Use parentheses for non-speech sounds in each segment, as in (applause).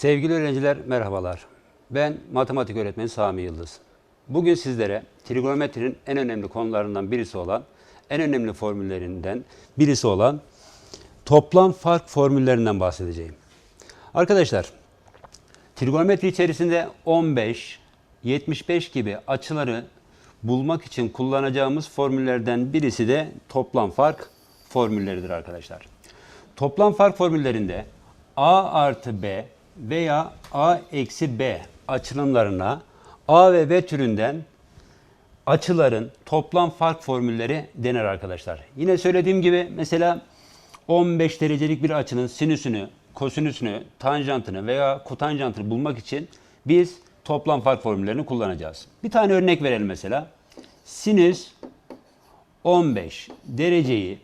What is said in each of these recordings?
Sevgili öğrenciler merhabalar. Ben matematik öğretmeni Sami Yıldız. Bugün sizlere trigonometrinin en önemli konularından birisi olan, en önemli formüllerinden birisi olan toplam fark formüllerinden bahsedeceğim. Arkadaşlar, trigonometri içerisinde 15, 75 gibi açıları bulmak için kullanacağımız formüllerden birisi de toplam fark formülleridir arkadaşlar. Toplam fark formüllerinde a artı b veya a eksi b açılımlarına a ve b türünden açıların toplam fark formülleri denir arkadaşlar. Yine söylediğim gibi mesela 15 derecelik bir açının sinüsünü, kosinüsünü, tanjantını veya kotanjantını bulmak için biz toplam fark formüllerini kullanacağız. Bir tane örnek verelim mesela. Sinüs 15 dereceyi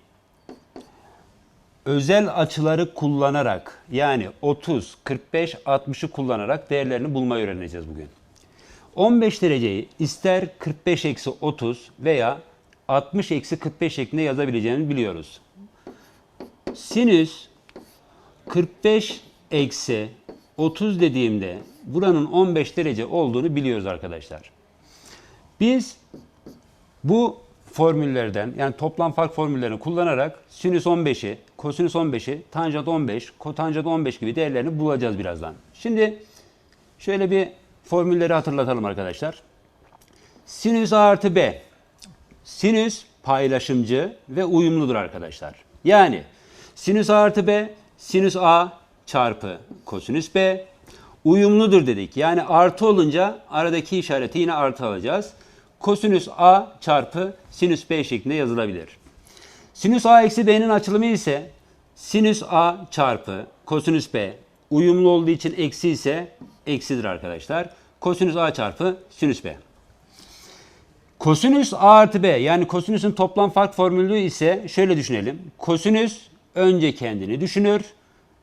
özel açıları kullanarak yani 30, 45, 60'ı kullanarak değerlerini bulmayı öğreneceğiz bugün. 15 dereceyi ister 45 eksi 30 veya 60 eksi 45 şeklinde yazabileceğini biliyoruz. Sinüs 45 eksi 30 dediğimde buranın 15 derece olduğunu biliyoruz arkadaşlar. Biz bu formüllerden yani toplam fark formüllerini kullanarak sinüs 15'i, kosinüs 15'i, tanjant 15, kotanjant 15 gibi değerlerini bulacağız birazdan. Şimdi şöyle bir formülleri hatırlatalım arkadaşlar. Sinüs A artı B. Sinüs paylaşımcı ve uyumludur arkadaşlar. Yani sinüs A artı B, sinüs A çarpı kosinüs B uyumludur dedik. Yani artı olunca aradaki işareti yine artı alacağız. Kosinüs A çarpı sinüs B şeklinde yazılabilir. Sinüs A eksi B'nin açılımı ise sinüs A çarpı kosinüs B uyumlu olduğu için eksi ise eksidir arkadaşlar. Kosinüs A çarpı sinüs B. Kosinüs A artı B yani kosinüsün toplam fark formülü ise şöyle düşünelim. Kosinüs önce kendini düşünür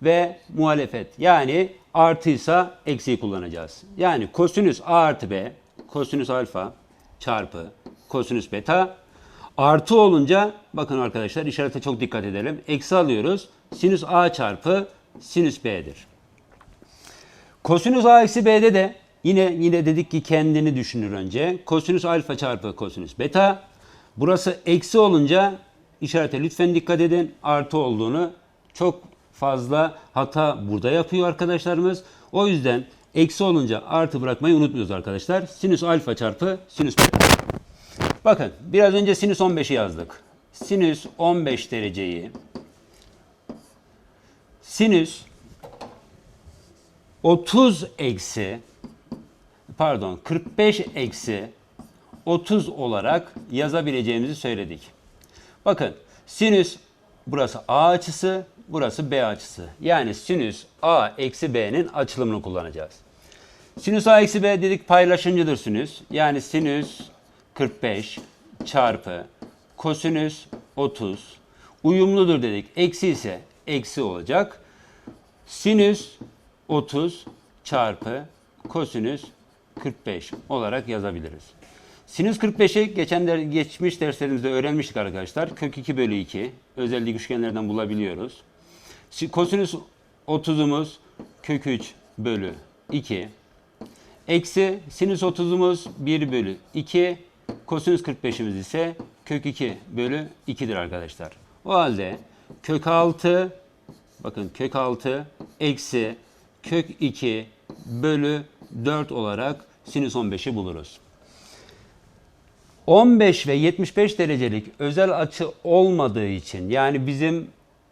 ve muhalefet yani artıysa eksiyi kullanacağız. Yani kosinüs A artı B kosinüs alfa çarpı kosinüs beta artı olunca bakın arkadaşlar işarete çok dikkat edelim. Eksi alıyoruz. Sinüs A çarpı sinüs B'dir. Kosinüs A eksi B'de de yine yine dedik ki kendini düşünür önce. Kosinüs alfa çarpı kosinüs beta. Burası eksi olunca işarete lütfen dikkat edin. Artı olduğunu çok fazla hata burada yapıyor arkadaşlarımız. O yüzden eksi olunca artı bırakmayı unutmuyoruz arkadaşlar. Sinüs alfa çarpı sinüs beta. Bakın biraz önce sinüs 15'i yazdık. Sinüs 15 dereceyi sinüs 30 eksi pardon 45 eksi 30 olarak yazabileceğimizi söyledik. Bakın sinüs burası A açısı, burası B açısı. Yani sinüs A eksi B'nin açılımını kullanacağız. Sinüs A eksi B dedik paylaşımcıdır sinüs. Yani sinüs 45 çarpı kosinüs 30 uyumludur dedik. Eksi ise eksi olacak. Sinüs 30 çarpı kosinüs 45 olarak yazabiliriz. Sinüs 45'i geçen der, geçmiş derslerimizde öğrenmiştik arkadaşlar. Kök 2 bölü 2 özellik üçgenlerden bulabiliyoruz. Si- Kosinüs 30'umuz kök 3 bölü 2. Eksi sinüs 30'umuz 1 bölü 2. Kosinüs 45'imiz ise kök 2 bölü 2'dir arkadaşlar. O halde kök 6 bakın kök 6 eksi kök 2 bölü 4 olarak sinüs 15'i buluruz. 15 ve 75 derecelik özel açı olmadığı için yani bizim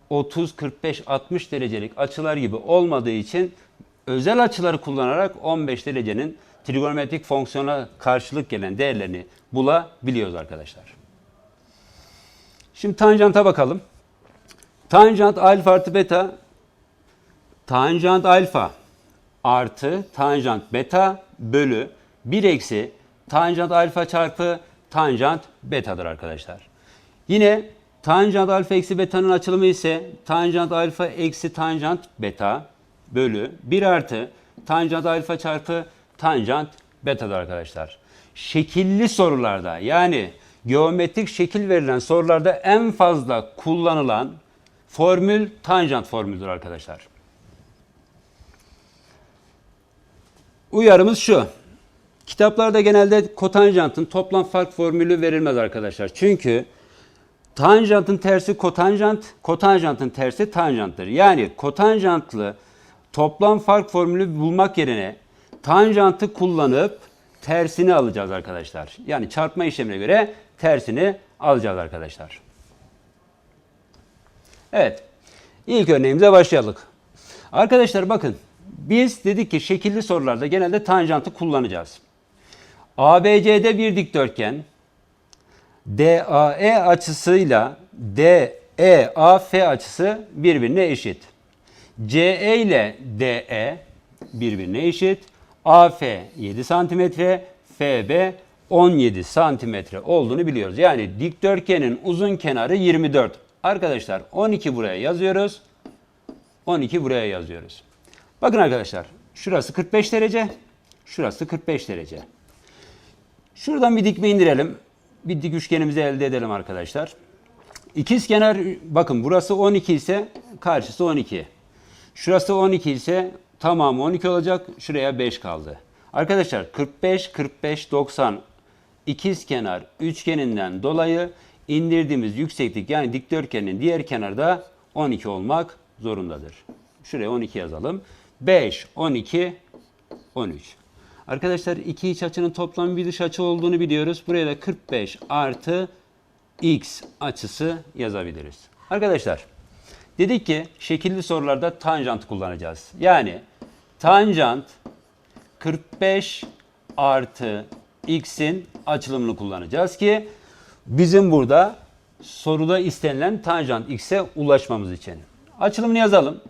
30, 45, 60 derecelik açılar gibi olmadığı için özel açıları kullanarak 15 derecenin trigonometrik fonksiyona karşılık gelen değerlerini bulabiliyoruz arkadaşlar. Şimdi tanjanta bakalım. Tanjant alfa artı beta tanjant alfa artı tanjant beta bölü 1 eksi tanjant alfa çarpı tanjant betadır arkadaşlar. Yine tanjant alfa eksi beta'nın açılımı ise tanjant alfa eksi tanjant beta bölü 1 artı tanjant alfa çarpı tanjant beta'dır arkadaşlar. Şekilli sorularda yani geometrik şekil verilen sorularda en fazla kullanılan formül tanjant formüldür arkadaşlar. Uyarımız şu. Kitaplarda genelde kotanjantın toplam fark formülü verilmez arkadaşlar. Çünkü tanjantın tersi kotanjant, kotanjantın tersi tanjanttır. Yani kotanjantlı toplam fark formülü bulmak yerine tanjantı kullanıp tersini alacağız arkadaşlar. Yani çarpma işlemine göre tersini alacağız arkadaşlar. Evet. İlk örneğimize başlayalım. Arkadaşlar bakın biz dedik ki şekilli sorularda genelde tanjantı kullanacağız. ABC'de bir dikdörtgen DAE açısıyla DEAF açısı birbirine eşit. CE ile DE birbirine eşit. AF 7 cm, FB 17 cm olduğunu biliyoruz. Yani dikdörtgenin uzun kenarı 24. Arkadaşlar 12 buraya yazıyoruz. 12 buraya yazıyoruz. Bakın arkadaşlar şurası 45 derece, şurası 45 derece. Şuradan bir dikme indirelim. Bir dik üçgenimizi elde edelim arkadaşlar. İkiz kenar bakın burası 12 ise karşısı 12. Şurası 12 ise tamamı 12 olacak. Şuraya 5 kaldı. Arkadaşlar 45 45 90 ikiz kenar üçgeninden dolayı indirdiğimiz yükseklik yani dikdörtgenin diğer kenarda 12 olmak zorundadır. Şuraya 12 yazalım. 5 12 13. Arkadaşlar iki iç açının toplamı bir dış açı olduğunu biliyoruz. Buraya da 45 artı x açısı yazabiliriz. Arkadaşlar dedik ki şekilli sorularda tanjant kullanacağız. Yani tanjant 45 artı x'in açılımını kullanacağız ki bizim burada soruda istenilen tanjant x'e ulaşmamız için. Açılımını yazalım.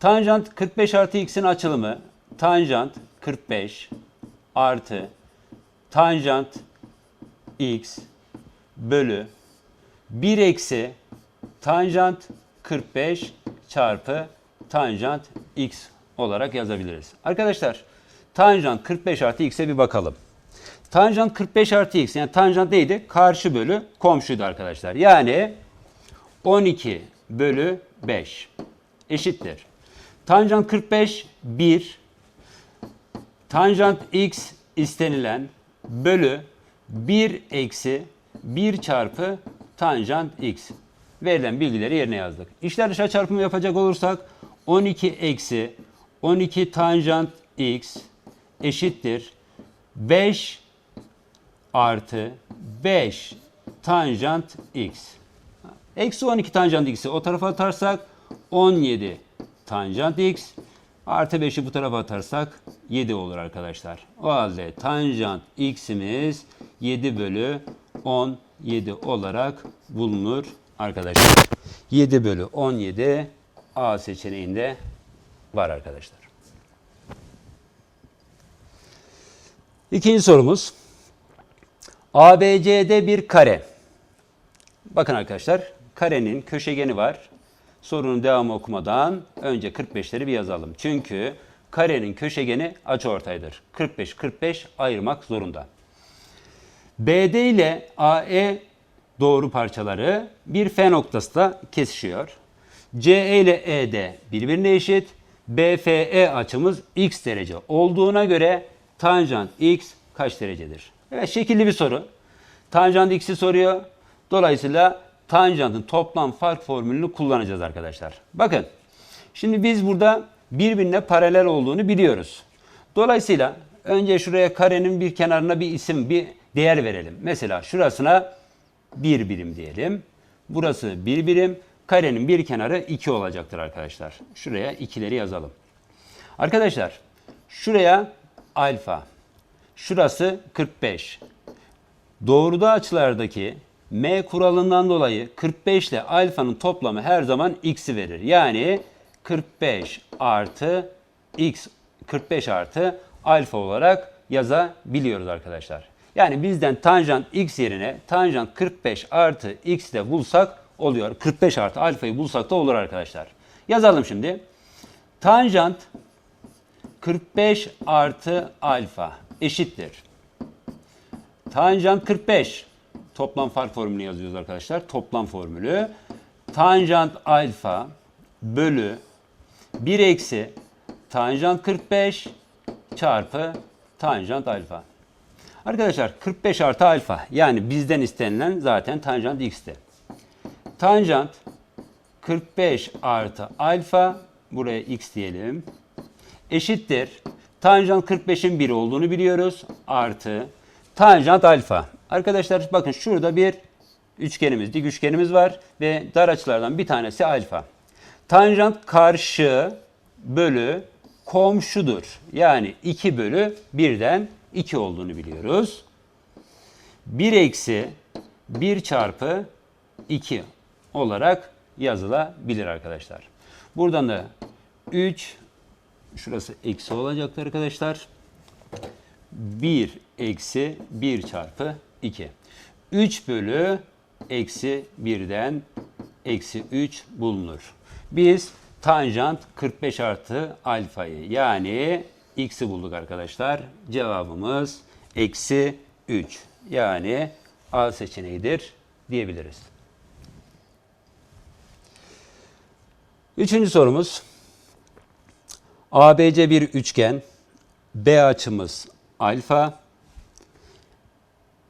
Tanjant 45 artı x'in açılımı tanjant 45 artı tanjant x bölü 1 eksi tanjant 45 çarpı tanjant x olarak yazabiliriz. Arkadaşlar tanjant 45 artı x'e bir bakalım. Tanjant 45 artı x yani tanjant neydi? Karşı bölü komşuydu arkadaşlar. Yani 12 bölü 5 eşittir. Tanjant 45 1 Tanjant x istenilen bölü 1 eksi 1 çarpı tanjant x. Verilen bilgileri yerine yazdık. İşler dışa çarpımı yapacak olursak 12 eksi 12 tanjant x eşittir 5 artı 5 tanjant x. Eksi 12 tanjant x'i o tarafa atarsak 17 tanjant x Artı 5'i bu tarafa atarsak 7 olur arkadaşlar. O halde tanjant x'imiz 7 bölü 17 olarak bulunur arkadaşlar. 7 bölü 17 A seçeneğinde var arkadaşlar. İkinci sorumuz. ABC'de bir kare. Bakın arkadaşlar karenin köşegeni var. Sorunun devamı okumadan önce 45'leri bir yazalım. Çünkü karenin köşegeni açıortaydır. 45 45 ayırmak zorunda. BD ile AE doğru parçaları bir F noktası da kesişiyor. CE ile ED birbirine eşit. BFE açımız x derece olduğuna göre tanjant x kaç derecedir? Evet şekilli bir soru. Tanjant x'i soruyor. Dolayısıyla tanjantın toplam fark formülünü kullanacağız arkadaşlar. Bakın şimdi biz burada birbirine paralel olduğunu biliyoruz. Dolayısıyla önce şuraya karenin bir kenarına bir isim, bir değer verelim. Mesela şurasına bir birim diyelim. Burası bir birim. Karenin bir kenarı 2 olacaktır arkadaşlar. Şuraya ikileri yazalım. Arkadaşlar şuraya alfa. Şurası 45. Doğruda açılardaki M kuralından dolayı 45 ile alfanın toplamı her zaman x'i verir. Yani 45 artı x 45 artı alfa olarak yazabiliyoruz arkadaşlar. Yani bizden tanjant x yerine tanjant 45 artı x de bulsak oluyor. 45 artı alfayı bulsak da olur arkadaşlar. Yazalım şimdi. Tanjant 45 artı alfa eşittir. Tanjant 45 toplam fark formülünü yazıyoruz arkadaşlar. Toplam formülü tanjant alfa bölü 1 eksi tanjant 45 çarpı tanjant alfa. Arkadaşlar 45 artı alfa yani bizden istenilen zaten tanjant x'ti. Tanjant 45 artı alfa buraya x diyelim eşittir. Tanjant 45'in 1 olduğunu biliyoruz. Artı tanjant alfa. Arkadaşlar bakın şurada bir üçgenimiz, dik üçgenimiz var ve dar açılardan bir tanesi alfa. Tanjant karşı bölü komşudur. Yani 2 bölü 1'den 2 olduğunu biliyoruz. 1 eksi 1 çarpı 2 olarak yazılabilir arkadaşlar. Buradan da 3 şurası eksi olacaktır arkadaşlar. 1 eksi 1 çarpı 2. 3 bölü eksi 1'den eksi 3 bulunur. Biz tanjant 45 artı alfayı yani x'i bulduk arkadaşlar. Cevabımız eksi 3. Yani A seçeneğidir diyebiliriz. Üçüncü sorumuz. ABC bir üçgen. B açımız alfa.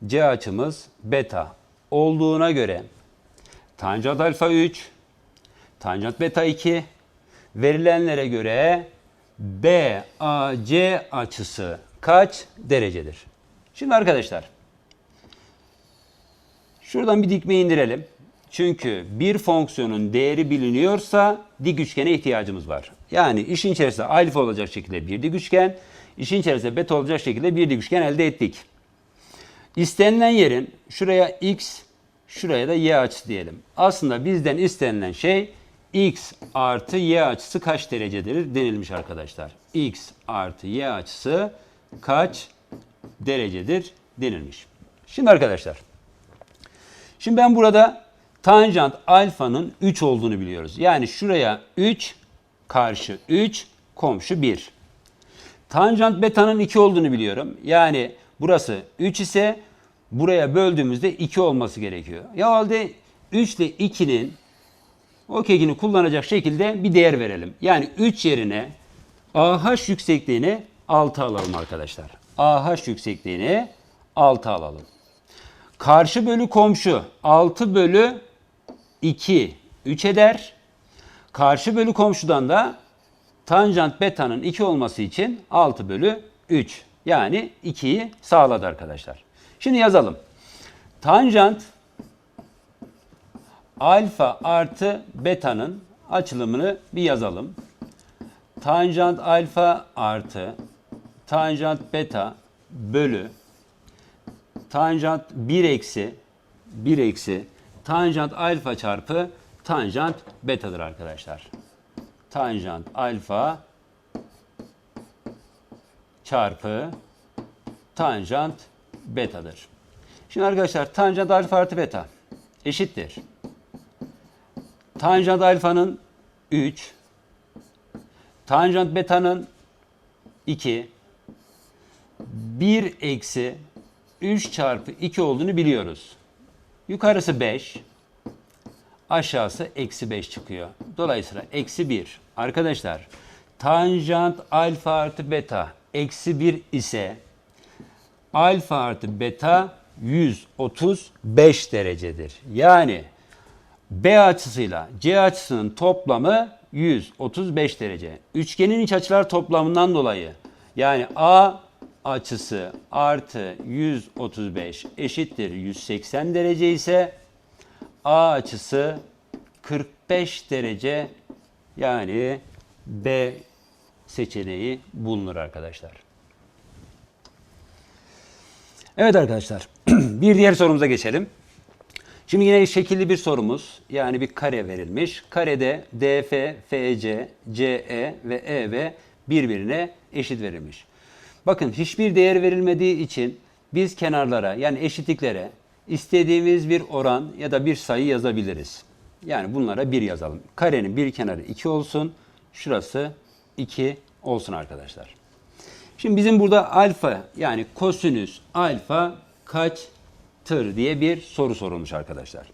C açımız beta olduğuna göre tanjant alfa 3, tanjant beta 2 verilenlere göre BAC açısı kaç derecedir? Şimdi arkadaşlar şuradan bir dikme indirelim. Çünkü bir fonksiyonun değeri biliniyorsa dik üçgene ihtiyacımız var. Yani işin içerisinde alfa olacak şekilde bir dik üçgen, işin içerisinde beta olacak şekilde bir dik üçgen elde ettik. İstenilen yerin şuraya x, şuraya da y açısı diyelim. Aslında bizden istenilen şey x artı y açısı kaç derecedir denilmiş arkadaşlar. x artı y açısı kaç derecedir denilmiş. Şimdi arkadaşlar, şimdi ben burada tanjant alfanın 3 olduğunu biliyoruz. Yani şuraya 3 karşı 3 komşu 1. Tanjant beta'nın 2 olduğunu biliyorum. Yani burası 3 ise buraya böldüğümüzde 2 olması gerekiyor. Ya halde 3 ile 2'nin o kekini kullanacak şekilde bir değer verelim. Yani 3 yerine AH yüksekliğini 6 alalım arkadaşlar. AH yüksekliğini 6 alalım. Karşı bölü komşu 6 bölü 2 3 eder. Karşı bölü komşudan da tanjant beta'nın 2 olması için 6 bölü 3. Yani 2'yi sağladı arkadaşlar. Şimdi yazalım. Tanjant alfa artı beta'nın açılımını bir yazalım. Tanjant alfa artı tanjant beta bölü tanjant 1 eksi 1 eksi tanjant alfa çarpı tanjant betadır arkadaşlar. Tanjant alfa çarpı tanjant betadır. Şimdi arkadaşlar tanjant alfa artı beta eşittir. Tanjant alfanın 3, tanjant beta'nın 2, 1 eksi 3 çarpı 2 olduğunu biliyoruz. Yukarısı 5, aşağısı eksi 5 çıkıyor. Dolayısıyla eksi 1. Arkadaşlar tanjant alfa artı beta eksi 1 ise alfa artı beta 135 derecedir. Yani B açısıyla C açısının toplamı 135 derece. Üçgenin iç açılar toplamından dolayı yani A açısı artı 135 eşittir 180 derece ise A açısı 45 derece yani B seçeneği bulunur arkadaşlar. Evet arkadaşlar (clears throat) bir diğer sorumuza geçelim. Şimdi yine şekilli bir sorumuz. Yani bir kare verilmiş. Karede DF, FC, CE ve EB birbirine eşit verilmiş. Bakın hiçbir değer verilmediği için biz kenarlara yani eşitliklere istediğimiz bir oran ya da bir sayı yazabiliriz. Yani bunlara 1 yazalım. Karenin bir kenarı 2 olsun. Şurası 2 olsun arkadaşlar. Şimdi bizim burada alfa yani kosinüs alfa kaçtır diye bir soru sorulmuş arkadaşlar.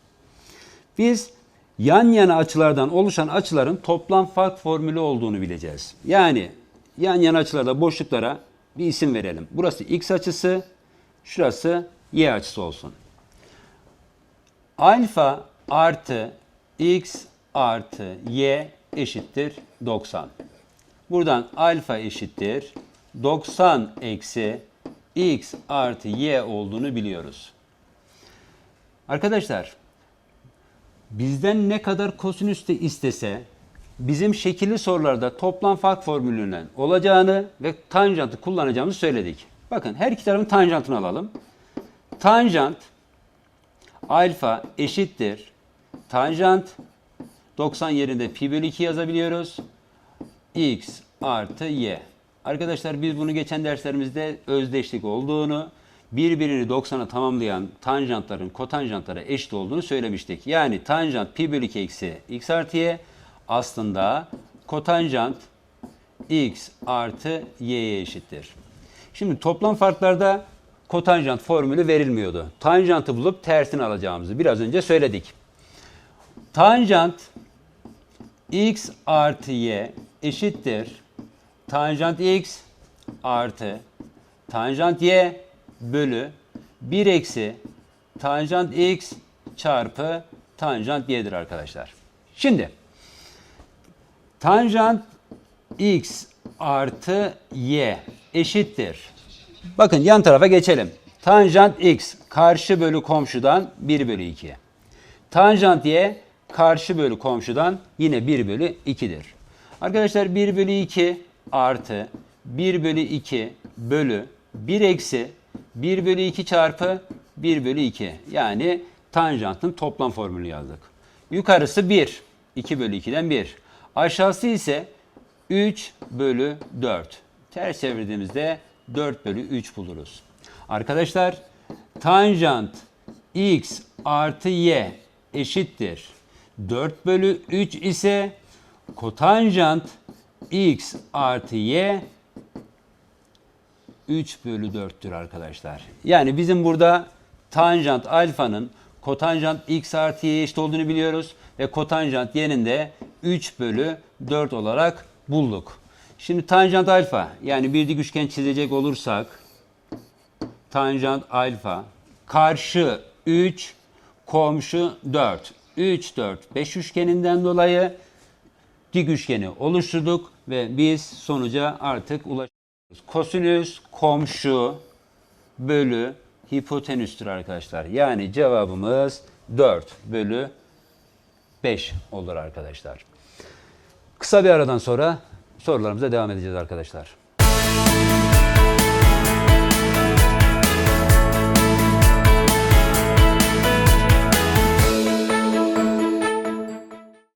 Biz yan yana açılardan oluşan açıların toplam fark formülü olduğunu bileceğiz. Yani yan yana açılarda boşluklara bir isim verelim. Burası x açısı, şurası y açısı olsun. Alfa artı x artı y eşittir 90. Buradan alfa eşittir 90 eksi x artı y olduğunu biliyoruz. Arkadaşlar bizden ne kadar kosinüs de istese bizim şekilli sorularda toplam fark formülünden olacağını ve tanjantı kullanacağımızı söyledik. Bakın her iki tarafın tanjantını alalım. Tanjant alfa eşittir. Tanjant 90 yerinde pi bölü 2 yazabiliyoruz. x artı y. Arkadaşlar biz bunu geçen derslerimizde özdeşlik olduğunu, birbirini 90'a tamamlayan tanjantların kotanjantlara eşit olduğunu söylemiştik. Yani tanjant pi bölü 2 eksi x artı y aslında kotanjant x artı y'ye eşittir. Şimdi toplam farklarda kotanjant formülü verilmiyordu. Tanjantı bulup tersini alacağımızı biraz önce söyledik. Tanjant x artı y eşittir. Tanjant x artı tanjant y bölü 1 eksi tanjant x çarpı tanjant y'dir arkadaşlar. Şimdi tanjant x artı y eşittir. Bakın yan tarafa geçelim. Tanjant x karşı bölü komşudan 1 bölü 2. Tanjant y karşı bölü komşudan yine 1 bölü 2'dir. Arkadaşlar 1 bölü 2 artı 1 bölü 2 bölü 1 eksi 1 bölü 2 çarpı 1 bölü 2. Yani tanjantın toplam formülü yazdık. Yukarısı 1. 2 bölü 2'den 1. Aşağısı ise 3 bölü 4. Ters çevirdiğimizde 4 bölü 3 buluruz. Arkadaşlar tanjant x artı y eşittir. 4 bölü 3 ise kotanjant x artı y 3 bölü 4'tür arkadaşlar. Yani bizim burada tanjant alfanın kotanjant x artı y eşit olduğunu biliyoruz. Ve kotanjant y'nin de 3 bölü 4 olarak bulduk. Şimdi tanjant alfa yani bir dik üçgen çizecek olursak tanjant alfa karşı 3 komşu 4. 3 4 5 üçgeninden dolayı dik üçgeni oluşturduk ve biz sonuca artık ulaşıyoruz. Kosinüs komşu bölü hipotenüstür arkadaşlar. Yani cevabımız 4 bölü 5 olur arkadaşlar. Kısa bir aradan sonra sorularımıza devam edeceğiz arkadaşlar.